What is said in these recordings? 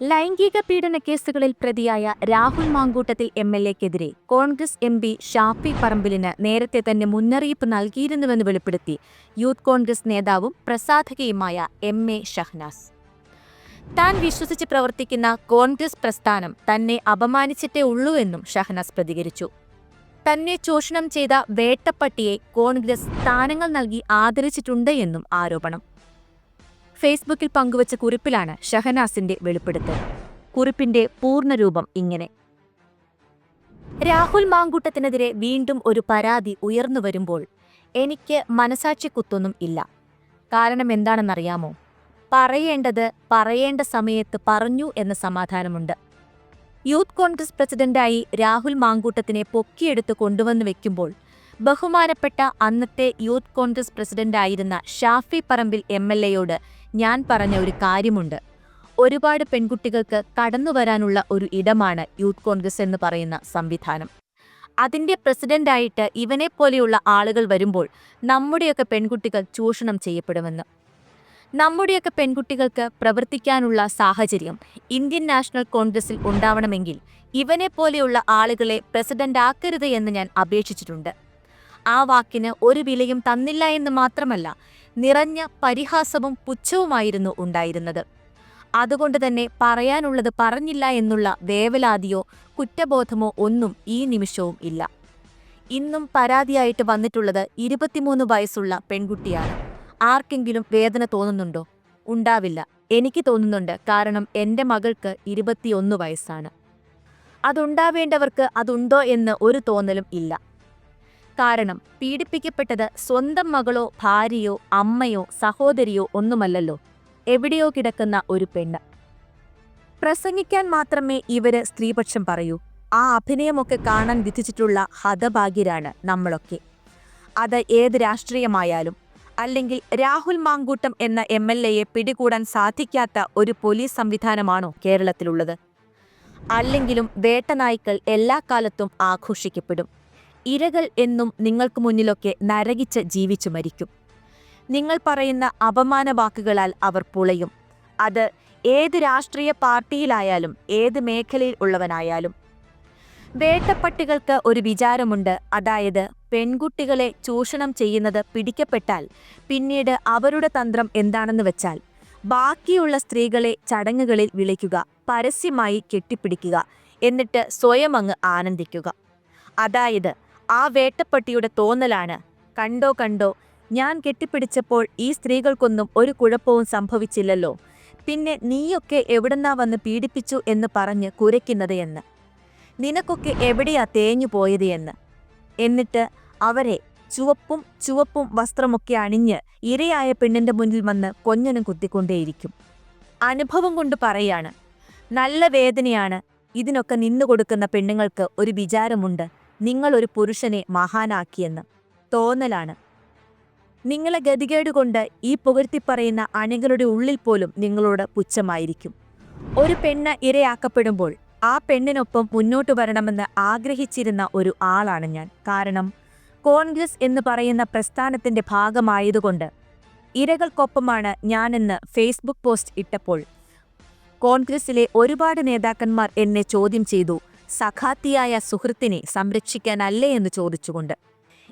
ലൈംഗിക പീഡന കേസുകളിൽ പ്രതിയായ രാഹുൽ മാങ്കൂട്ടത്തിൽ എം എൽ എക്കെതിരെ കോൺഗ്രസ് എം പി ഷാഫി പറമ്പിലിന് നേരത്തെ തന്നെ മുന്നറിയിപ്പ് നൽകിയിരുന്നുവെന്ന് വെളിപ്പെടുത്തി യൂത്ത് കോൺഗ്രസ് നേതാവും പ്രസാധകയുമായ എം എ ഷഹ്നാസ്. താൻ വിശ്വസിച്ച് പ്രവർത്തിക്കുന്ന കോൺഗ്രസ് പ്രസ്ഥാനം തന്നെ അപമാനിച്ചിട്ടേ ഉള്ളൂ എന്നും ഷഹ്നാസ് പ്രതികരിച്ചു. തന്നെ ചൂഷണം ചെയ്ത വേട്ടപ്പട്ടിയെ കോൺഗ്രസ് സ്ഥാനങ്ങൾ നൽകി ആദരിച്ചിട്ടുണ്ട് എന്നും ആരോപണം. ഫേസ്ബുക്കിൽ പങ്കുവച്ച കുറിപ്പിലാണ് ഷഹനാസിന്റെ വെളിപ്പെടുത്തൽ. കുറിപ്പിന്റെ പൂർണരൂപം ഇങ്ങനെ. രാഹുൽ മാങ്കൂട്ടത്തിനെതിരെ വീണ്ടും ഒരു പരാതി ഉയർന്നു വരുമ്പോൾ എനിക്ക് മനസാക്ഷിക്കുത്തൊന്നും ഇല്ല. കാരണം എന്താണെന്നറിയാമോ? പറയേണ്ടത് പറയേണ്ട സമയത്ത് പറഞ്ഞു എന്ന സമാധാനമുണ്ട്. യൂത്ത് കോൺഗ്രസ് പ്രസിഡന്റായി രാഹുൽ മാങ്കൂട്ടത്തിനെ പൊക്കിയെടുത്ത് കൊണ്ടുവന്നു വെക്കുമ്പോൾ ബഹുമാനപ്പെട്ട അന്നത്തെ യൂത്ത് കോൺഗ്രസ് പ്രസിഡന്റായിരുന്ന ഷാഫി പറമ്പിൽ എം എൽ എയോട് ഞാൻ പറഞ്ഞ ഒരു കാര്യമുണ്ട്. ഒരുപാട് പെൺകുട്ടികൾക്ക് കടന്നു വരാനുള്ള ഒരു ഇടമാണ് യൂത്ത് കോൺഗ്രസ് എന്ന് പറയുന്ന സംവിധാനം. അതിന്റെ പ്രസിഡന്റായിട്ട് ഇവനെപ്പോലെയുള്ള ആളുകൾ വരുമ്പോൾ നമ്മുടെയൊക്കെ പെൺകുട്ടികൾ ചൂഷണം ചെയ്യപ്പെടുമെന്ന്. നമ്മുടെയൊക്കെ പെൺകുട്ടികൾക്ക് പ്രവർത്തിക്കാനുള്ള സാഹചര്യം ഇന്ത്യൻ നാഷണൽ കോൺഗ്രസിൽ ഉണ്ടാവണമെങ്കിൽ ഇവനെ പോലെയുള്ള ആളുകളെ പ്രസിഡന്റ് ആക്കരുത് എന്ന് ഞാൻ അപേക്ഷിച്ചിട്ടുണ്ട്. ആ വാക്കിന് ഒരു വിലയും തന്നില്ല എന്ന് മാത്രമല്ല നിറഞ്ഞ പരിഹാസവും പുച്ഛവുമായിരുന്നു ഉണ്ടായിരുന്നത്. അതുകൊണ്ട് തന്നെ പറയാനുള്ളത് പറഞ്ഞില്ല എന്നുള്ള വേവലാതിയോ കുറ്റബോധമോ ഒന്നും ഈ നിമിഷവും ഇല്ല. ഇന്നും പരാതിയായിട്ട് വന്നിട്ടുള്ളത് ഇരുപത്തിമൂന്ന് വയസ്സുള്ള പെൺകുട്ടിയാണ്. ആർക്കെങ്കിലും വേദന തോന്നുന്നുണ്ടോ? ഉണ്ടാവില്ല. എനിക്ക് തോന്നുന്നുണ്ട്. കാരണം എന്റെ മകൾക്ക് ഇരുപത്തിയൊന്ന് വയസ്സാണ്. അതുണ്ടാവേണ്ടവർക്ക് അതുണ്ടോ എന്ന് ഒരു തോന്നലും ഇല്ല. കാരണം പീഡിപ്പിക്കപ്പെട്ടത് സ്വന്തം മകളോ ഭാര്യയോ അമ്മയോ സഹോദരിയോ ഒന്നുമല്ലല്ലോ. എവിടെയോ കിടക്കുന്ന ഒരു പെണ്ണ്. പ്രസംഗിക്കാൻ മാത്രമേ ഇവർ സ്ത്രീപക്ഷം പറയൂ. ആ അഭിനയമൊക്കെ കാണാൻ വിധിച്ചിട്ടുള്ള ഹതഭാഗ്യരാണ് നമ്മളൊക്കെ. അത് ഏത് രാഷ്ട്രീയമായാലും അല്ലെങ്കിൽ രാഹുൽ മാങ്കൂട്ടം എന്ന എം എൽ എയെ പിടികൂടാൻ സാധിക്കാത്ത ഒരു പോലീസ് സംവിധാനമാണോ കേരളത്തിലുള്ളത്? അല്ലെങ്കിലും വേട്ടനായ്ക്കൾ എല്ലാ കാലത്തും ആഘോഷിക്കപ്പെടും. ഇരകൾ എന്നും നിങ്ങൾക്ക് മുന്നിലൊക്കെ നരകിച്ച് ജീവിച്ചു മരിക്കും. നിങ്ങൾ പറയുന്ന അപമാന വാക്കുകളാൽ അവർ പുളയും. അത് ഏത് രാഷ്ട്രീയ പാർട്ടിയിലായാലും ഏത് മേഖലയിൽ ഉള്ളവനായാലും. വേട്ടപ്പട്ടികൾക്ക് ഒരു വിചാരമുണ്ട്. അതായത് പെൺകുട്ടികളെ ചൂഷണം ചെയ്യുന്നത് പിടിക്കപ്പെട്ടാൽ പിന്നീട് അവരുടെ തന്ത്രം എന്താണെന്ന് വെച്ചാൽ ബാക്കിയുള്ള സ്ത്രീകളെ ചടങ്ങുകളിൽ വിളിക്കുക പരസ്യമായി കെട്ടിപ്പിടിക്കുക എന്നിട്ട് സ്വയം അങ്ങ് ആനന്ദിക്കുക. അതായത് ആ വേട്ടപ്പട്ടിയുടെ തോന്നലാണ്. കണ്ടോ കണ്ടോ ഞാൻ കെട്ടിപ്പിടിച്ചപ്പോൾ ഈ സ്ത്രീകൾക്കൊന്നും ഒരു കുഴപ്പവും സംഭവിച്ചില്ലല്ലോ. പിന്നെ നീയൊക്കെ എവിടെന്നാ വന്ന് പീഡിപ്പിച്ചു എന്ന് പറഞ്ഞ് കുരയ്ക്കുന്നത് എന്ന്. നിനക്കൊക്കെ എവിടെയാ തേഞ്ഞു പോയത് എന്ന്. എന്നിട്ട് അവരെ ചുവപ്പും ചുവപ്പും വസ്ത്രമൊക്കെ അണിഞ്ഞ് ഇരയായ പെണ്ണിന്റെ മുന്നിൽ വന്ന് കൊഞ്ഞനും കുത്തിക്കൊണ്ടേയിരിക്കും. അനുഭവം കൊണ്ട് പറയാണ് നല്ല വേദനയാണ്. ഇതിനൊക്കെ നിന്നു കൊടുക്കുന്ന പെണ്ണുങ്ങൾക്ക് ഒരു വിചാരമുണ്ട്. നിങ്ങൾ ഒരു പുരുഷനെ മഹാനാക്കിയെന്ന്. തോന്നലാണ്. നിങ്ങളെ ഗതികേടുകൊണ്ട് ഈ പുകഴ്ത്തിപ്പറയുന്ന അണികളുടെ ഉള്ളിൽ പോലും നിങ്ങളോട് പുച്ഛമായിരിക്കും. ഒരു പെണ്ണ് ഇരയാക്കപ്പെടുമ്പോൾ ആ പെണ്ണിനൊപ്പം മുന്നോട്ട് വരണമെന്ന് ആഗ്രഹിച്ചിരുന്ന ഒരു ആളാണ് ഞാൻ. കാരണം കോൺഗ്രസ് എന്ന് പറയുന്ന പ്രസ്ഥാനത്തിന്റെ ഭാഗമായതുകൊണ്ട് ഇരകൾക്കൊപ്പമാണ് ഞാനെന്ന് ഫേസ്ബുക്ക് പോസ്റ്റ് ഇട്ടപ്പോൾ കോൺഗ്രസിലെ ഒരുപാട് നേതാക്കന്മാർ എന്നെ ചോദ്യം ചെയ്തു. സഖാത്തിയായ സുഹൃത്തിനെ സംരക്ഷിക്കാനല്ലേ എന്ന് ചോദിച്ചുകൊണ്ട്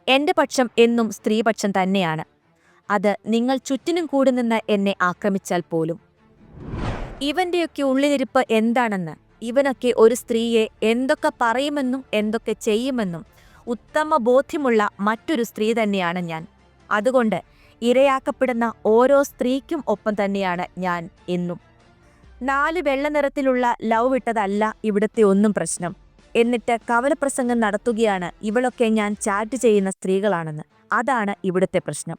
എന്റെ പക്ഷം എന്നും സ്ത്രീപക്ഷം തന്നെയാണ്. അത് നിങ്ങൾ ചുറ്റിനും കൂടി നിന്ന് എന്നെ ആക്രമിച്ചാൽ പോലും. ഇവന്റെയൊക്കെ ഉള്ളിലിരിപ്പ് എന്താണെന്ന് ഇവനൊക്കെ ഒരു സ്ത്രീയെ എന്തൊക്കെ പറയുമെന്നും എന്തൊക്കെ ചെയ്യുമെന്നും ഉത്തമ ബോധ്യമുള്ള മറ്റൊരു സ്ത്രീ തന്നെയാണ് ഞാൻ. അതുകൊണ്ട് ഇരയാക്കപ്പെടുന്ന ഓരോ സ്ത്രീക്കും ഒപ്പം തന്നെയാണ് ഞാൻ എന്നും. നാല് വെള്ള നിറത്തിലുള്ള ലവ് ഇട്ടതല്ല ഇവിടുത്തെ ഒന്നും പ്രശ്നം. എന്നിട്ട് കവലപ്രസംഗം നടത്തുകയാണ് ഇവളൊക്കെ ഞാൻ ചാറ്റ് ചെയ്യുന്ന സ്ത്രീകളാണെന്ന്. അതാണ് ഇവിടുത്തെ പ്രശ്നം.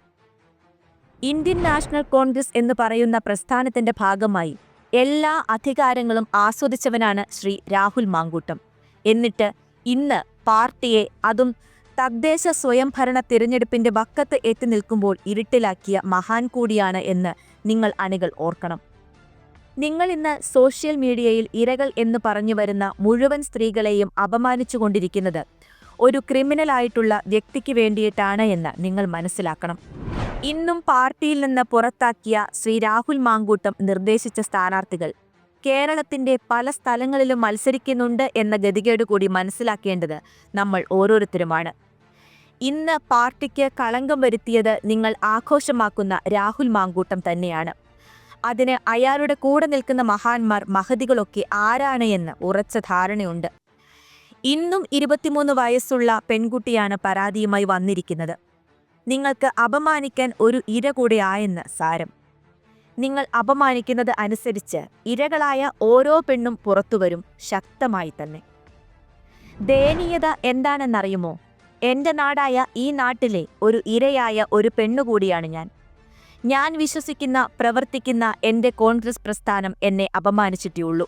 ഇന്ത്യൻ നാഷണൽ കോൺഗ്രസ് എന്ന് പറയുന്ന പ്രസ്ഥാനത്തിന്റെ ഭാഗമായി എല്ലാ അധികാരങ്ങളും ആസ്വദിച്ചവനാണ് ശ്രീ രാഹുൽ മാങ്കൂട്ടം. എന്നിട്ട് ഇന്ന് പാർട്ടിയെ അതും തദ്ദേശ സ്വയംഭരണ തിരഞ്ഞെടുപ്പിന്റെ വക്കത്ത് എത്തി നിൽക്കുമ്പോൾ ഇരുട്ടിലാക്കിയ മഹാൻ കൂടിയാണ് എന്ന് നിങ്ങൾ അണികൾ ഓർക്കണം. നിങ്ങൾ ഇന്ന് സോഷ്യൽ മീഡിയയിൽ ഇരകൾ എന്ന് പറഞ്ഞു വരുന്ന മുഴുവൻ സ്ത്രീകളെയും അപമാനിച്ചുകൊണ്ടിരിക്കുന്നത് ഒരു ക്രിമിനൽ ആയിട്ടുള്ള വ്യക്തിക്ക് വേണ്ടിയിട്ടാണ് എന്ന് നിങ്ങൾ മനസ്സിലാക്കണം. ഇന്നും പാർട്ടിയിൽ നിന്ന് പുറത്താക്കിയ ശ്രീ രാഹുൽ മാങ്കൂട്ടം നിർദ്ദേശിച്ച സ്ഥാനാർത്ഥികൾ കേരളത്തിന്റെ പല സ്ഥലങ്ങളിലും മത്സരിക്കുന്നുണ്ട് എന്ന ഗതികേട് കൂടി മനസ്സിലാക്കേണ്ടത് നമ്മൾ ഓരോരുത്തരുമാണ്. ഇന്ന് പാർട്ടിക്ക് കളങ്കം വരുത്തിയത് നിങ്ങൾ ആഘോഷമാക്കുന്ന രാഹുൽ മാങ്കൂട്ടം തന്നെയാണ്. അതിന് അയാളുടെ കൂടെ നിൽക്കുന്ന മഹാന്മാർ മഹതികളൊക്കെ ആരാണ് എന്ന് ഉറച്ച ധാരണയുണ്ട്. ഇന്നും ഇരുപത്തിമൂന്ന് വയസ്സുള്ള പെൺകുട്ടിയാണ് പരാതിയുമായി വന്നിരിക്കുന്നത്. നിങ്ങൾക്ക് അപമാനിക്കാൻ ഒരു ഇര കൂടെ ആയെന്ന് സാരം. നിങ്ങൾ അപമാനിക്കുന്നത് അനുസരിച്ച് ഇരകളായ ഓരോ പെണ്ണും പുറത്തുവരും ശക്തമായി തന്നെ. ദയനീയത എന്താണെന്നറിയുമോ? എന്റെ നാടായ ഈ നാട്ടിലെ ഒരു ഇരയായ ഒരു പെണ്ണുകൂടിയാണ് ഞാൻ. ഞാൻ വിശ്വസിക്കുന്ന പ്രവർത്തിക്കുന്ന എന്റെ കോൺഗ്രസ് പ്രസ്ഥാനം എന്നെ അപമാനിച്ചിട്ടേയുള്ളൂ.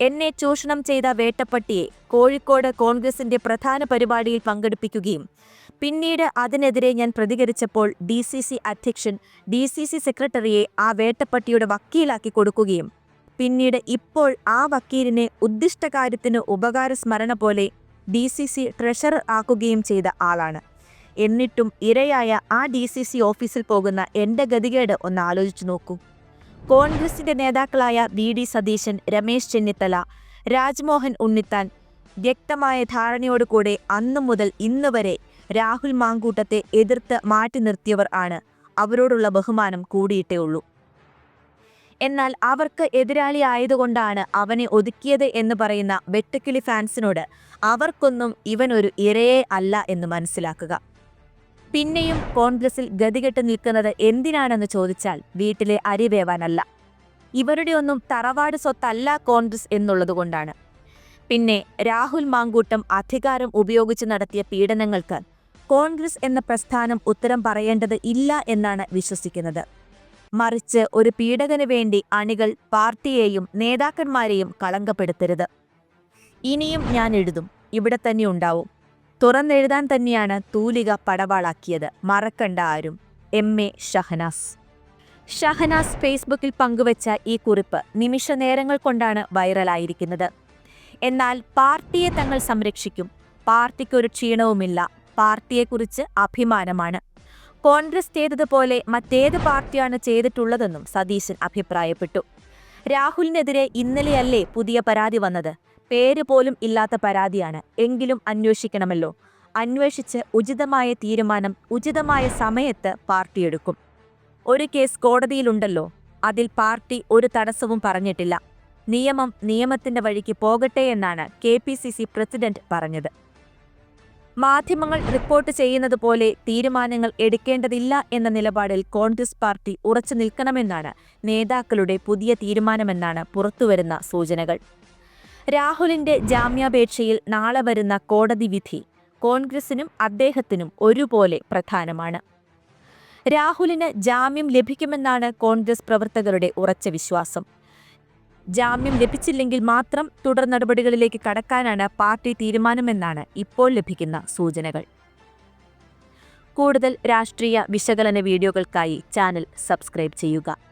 എന്നെ ചൂഷണം ചെയ്ത വേട്ടപ്പട്ടിയെ കോഴിക്കോട് കോൺഗ്രസിന്റെ പ്രധാന പരിപാടിയിൽ പങ്കെടുപ്പിക്കുകയും പിന്നീട് അതിനെതിരെ ഞാൻ പ്രതികരിച്ചപ്പോൾ ഡി സി സി അധ്യക്ഷൻ ഡി സി സി സെക്രട്ടറിയെ ആ വേട്ടപ്പട്ടിയുടെ വക്കീലാക്കി കൊടുക്കുകയും പിന്നീട് ഇപ്പോൾ ആ വക്കീലിനെ ഉദ്ദിഷ്ടകാര്യത്തിന് ഉപകാരസ്മരണ പോലെ ഡി സി സി ട്രഷറർ ആക്കുകയും ചെയ്ത ആളാണ്. എന്നിട്ടും ഇരയായ ആ ഡി സി സി ഓഫീസിൽ പോകുന്ന എന്റെ ഗതികേട് ഒന്ന് ആലോചിച്ചു നോക്കൂ. കോൺഗ്രസിന്റെ നേതാക്കളായ വി ഡി സതീശൻ രമേശ് ചെന്നിത്തല രാജ്മോഹൻ ഉണ്ണിത്താൻ വ്യക്തമായ ധാരണയോടുകൂടെ അന്നു മുതൽ ഇന്ന് വരെ രാഹുൽ മാങ്കൂട്ടത്തെ എതിർത്ത് മാറ്റി നിർത്തിയവർ ആണ്. അവരോടുള്ള ബഹുമാനം കൂടിയിട്ടേ ഉള്ളൂ. എന്നാൽ അവർക്ക് എതിരാളി ആയതുകൊണ്ടാണ് അവനെ ഒതുക്കിയത് എന്ന് പറയുന്ന വെട്ടുക്കിളി ഫാൻസിനോട് അവർക്കൊന്നും ഇവനൊരു ഇരയെ അല്ല എന്ന് മനസ്സിലാക്കുക. പിന്നെയും കോൺഗ്രസിൽ ഗതികെട്ട് നിൽക്കുന്നത് എന്തിനാണെന്ന് ചോദിച്ചാൽ വീട്ടിലെ അരി വേവാനല്ല. ഇവരുടെ ഒന്നും തറവാട് സ്വത്തല്ല കോൺഗ്രസ് എന്നുള്ളതുകൊണ്ടാണ് പിന്നെ രാഹുൽ മാങ്കൂട്ടം അധികാരം ഉപയോഗിച്ച് നടത്തിയ പീഡനങ്ങൾക്ക് കോൺഗ്രസ് എന്ന പ്രസ്ഥാനം ഉത്തരം പറയേണ്ടത് ഇല്ല എന്നാണ് വിശ്വസിക്കുന്നത്. മറിച്ച് ഒരു പീഡകന് വേണ്ടി അണികൾ പാർട്ടിയെയും നേതാക്കന്മാരെയും കളങ്കപ്പെടുത്തരുത്. ഇനിയും ഞാൻ എഴുതും. ഇവിടെ തന്നെ ഉണ്ടാവും. തുറന്നെഴുതാൻ തന്നെയാണ് തൂലിക പടവാളാക്കിയത്. മറക്കണ്ട ആരും. എം. എ. ഷഹനാസ്. ഷഹനാസ് ഫേസ്ബുക്കിൽ പങ്കുവച്ച ഈ കുറിപ്പ് നിമിഷ നേരങ്ങൾ കൊണ്ടാണ് വൈറലായിരിക്കുന്നത്. എന്നാൽ പാർട്ടിയെ തങ്ങൾ സംരക്ഷിക്കും. പാർട്ടിക്കൊരു ക്ഷീണവുമില്ല. പാർട്ടിയെക്കുറിച്ച് അഭിമാനമാണ്. കോൺഗ്രസ് ചെയ്തതുപോലെ മറ്റേത് പാർട്ടിയാണ് ചെയ്തിട്ടുള്ളതെന്നും സതീശൻ അഭിപ്രായപ്പെട്ടു. രാഹുലിനെതിരെ ഇന്നലെയല്ലേ പുതിയ പരാതി വന്നത്? പേര് പോലും ഇല്ലാത്ത പരാതിയാണ്. എങ്കിലും അന്വേഷിക്കണമല്ലോ. അന്വേഷിച്ച് ഉചിതമായ തീരുമാനം ഉചിതമായ സമയത്ത് പാർട്ടി എടുക്കും. ഒരു കേസ് കോടതിയിലുണ്ടല്ലോ. അതിൽ പാർട്ടി ഒരു തടസ്സവും പറഞ്ഞിട്ടില്ല. നിയമം നിയമത്തിന്റെ വഴിക്ക് പോകട്ടെ എന്നാണ് K P C C president പറഞ്ഞത്. മാധ്യമങ്ങൾ റിപ്പോർട്ട് ചെയ്യുന്നത് പോലെ തീരുമാനങ്ങൾ എടുക്കേണ്ടതില്ല എന്ന നിലപാടിൽ കോൺഗ്രസ് പാർട്ടി ഉറച്ചു നിൽക്കണമെന്നാണ് നേതാക്കളുടെ പുതിയ തീരുമാനമെന്നാണ് പുറത്തുവരുന്ന സൂചനകൾ. രാഹുലിന്റെ ജാമ്യാപേക്ഷയിൽ നാളെ വരുന്ന കോടതി വിധി കോൺഗ്രസിനും അദ്ദേഹത്തിനും ഒരുപോലെ പ്രധാനമാണ്. രാഹുലിന് ജാമ്യം ലഭിക്കുമെന്നാണ് കോൺഗ്രസ് പ്രവർത്തകരുടെ ഉറച്ച വിശ്വാസം. ജാമ്യം ലഭിച്ചില്ലെങ്കിൽ മാത്രം തുടർ നടപടികളിലേക്ക് കടക്കാനാണ് പാർട്ടി തീരുമാനമെന്നാണ് ഇപ്പോൾ ലഭിക്കുന്ന സൂചനകൾ. കൂടുതൽ രാഷ്ട്രീയ വിശകലന വീഡിയോകൾക്കായി ചാനൽ സബ്സ്ക്രൈബ് ചെയ്യുക.